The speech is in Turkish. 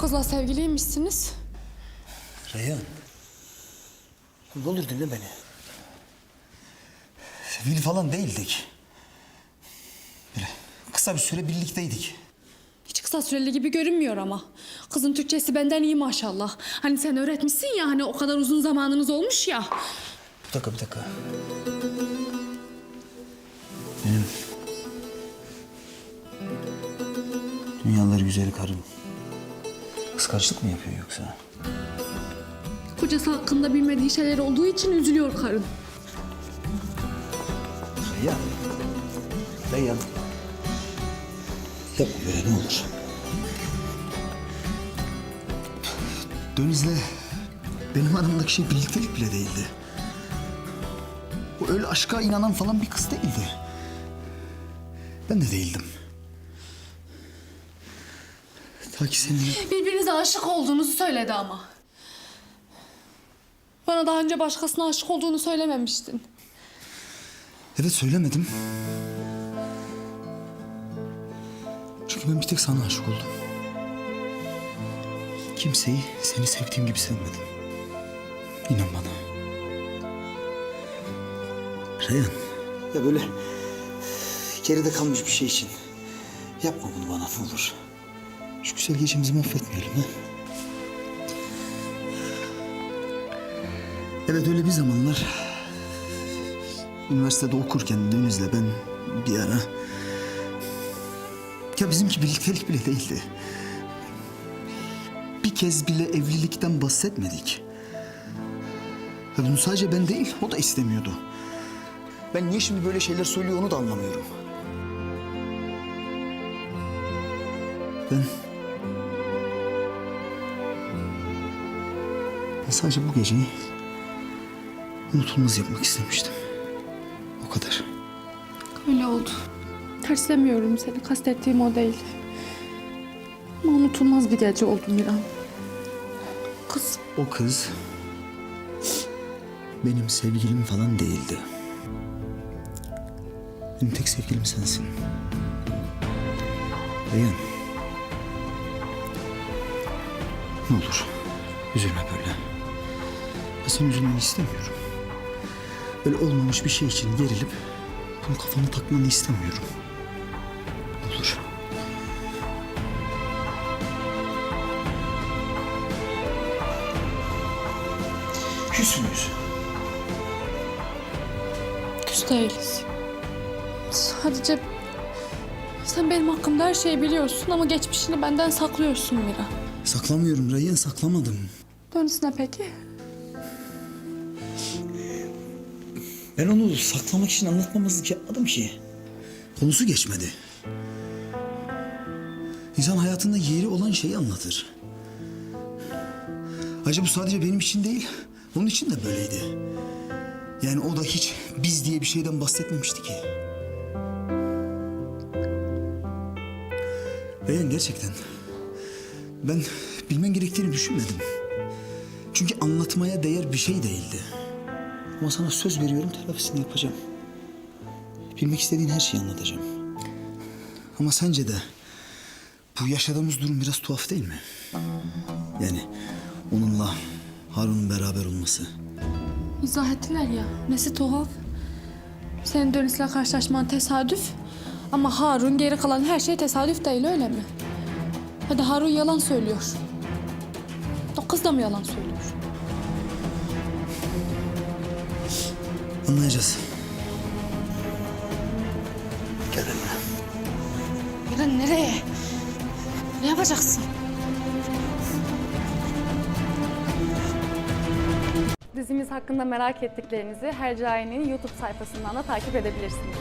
Kızla sevgiliymişsiniz. Reyhan. Ne olur dinle beni. Sevgili falan değildik. Böyle kısa bir süre birlikteydik. Hiç kısa süreli gibi görünmüyor ama. Kızın Türkçesi benden iyi maşallah. Hani sen öğretmişsin ya hani o kadar uzun zamanınız olmuş ya. Bir dakika bir dakika. Benim... Dünyalar güzeli karım. Kıskançlık mı yapıyor yoksa? Kocası hakkında bilmediği şeyler olduğu için üzülüyor karın. Reyhan. Reyhan. Yapma böyle ne olur. Deniz'le benim aramdaki şey birliktelik bile değildi. O öyle aşka inanan falan bir kız değildi. Ben de değildim. Ta ki senin... Birbirinize aşık olduğunuzu söyledi ama. Bana daha önce başkasına aşık olduğunu söylememiştin. Evet söylemedim. Çünkü ben bir tek sana aşık oldum. Kimseyi seni sevdiğim gibi sevmedim. İnan bana. Reyhan. Ya böyle geride kalmış bir şey için. Yapma bunu bana ne olur. Şu güzel gecemizi mahvetmeyelim ha. Evet öyle bir zamanlar Üniversitede okurken Deniz'le ben bir ara... Ya bizimki birliktelik bile değildi. Bir kez bile evlilikten bahsetmedik. Ya bunu sadece ben değil, o da istemiyordu. Ben niye şimdi böyle şeyler söylüyor onu da anlamıyorum. Ben... Ben sadece bu geceyi unutulmaz yapmak istemiştim. O kadar. Öyle oldu. Terslemiyorum seni. Kastettiğim o değil. Ama unutulmaz bir gece oldu Miran. Kız O kız benim sevgilim falan değildi. Benim tek sevgilim sensin. Reyhan. Ne olur üzülme böyle. Senin üzülmeni istemiyorum. Böyle olmamış bir şey için gerilip bunu kafana takmanı istemiyorum. Olur. Küs müyüz? küs değiliz. Sadece sen benim hakkımda her şeyi biliyorsun ama geçmişini benden saklıyorsun Mira. Saklamıyorum Reyhan saklamadım. Dönüsüne peki? Ben onu saklamak için anlatmamazlık yapmadım ki. Konusu geçmedi. İnsan hayatında yeri olan şeyi anlatır. Ayrıca bu sadece benim için değil, onun için de böyleydi. Yani o da hiç biz diye bir şeyden bahsetmemişti ki. Reyhan gerçekten ben bilmen gerektiğini düşünmedim. Çünkü anlatmaya değer bir şey değildi. Ama sana söz veriyorum telafisini yapacağım. Bilmek istediğin her şeyi anlatacağım. Ama sence de bu yaşadığımız durum biraz tuhaf değil mi? Yani onunla Harun'un beraber olması. İzah ettiler ya. Nesi tuhaf? Senin Dönüs'le karşılaşman tesadüf. Ama Harun geri kalan her şey tesadüf değil öyle mi? Hadi Harun yalan söylüyor. O kız da mı yalan söylüyor? Anlayacağız. Gel benimle. Miran nereye? Ne yapacaksın? Dizimiz hakkında merak ettiklerinizi Hercai'nin YouTube sayfasından da takip edebilirsiniz.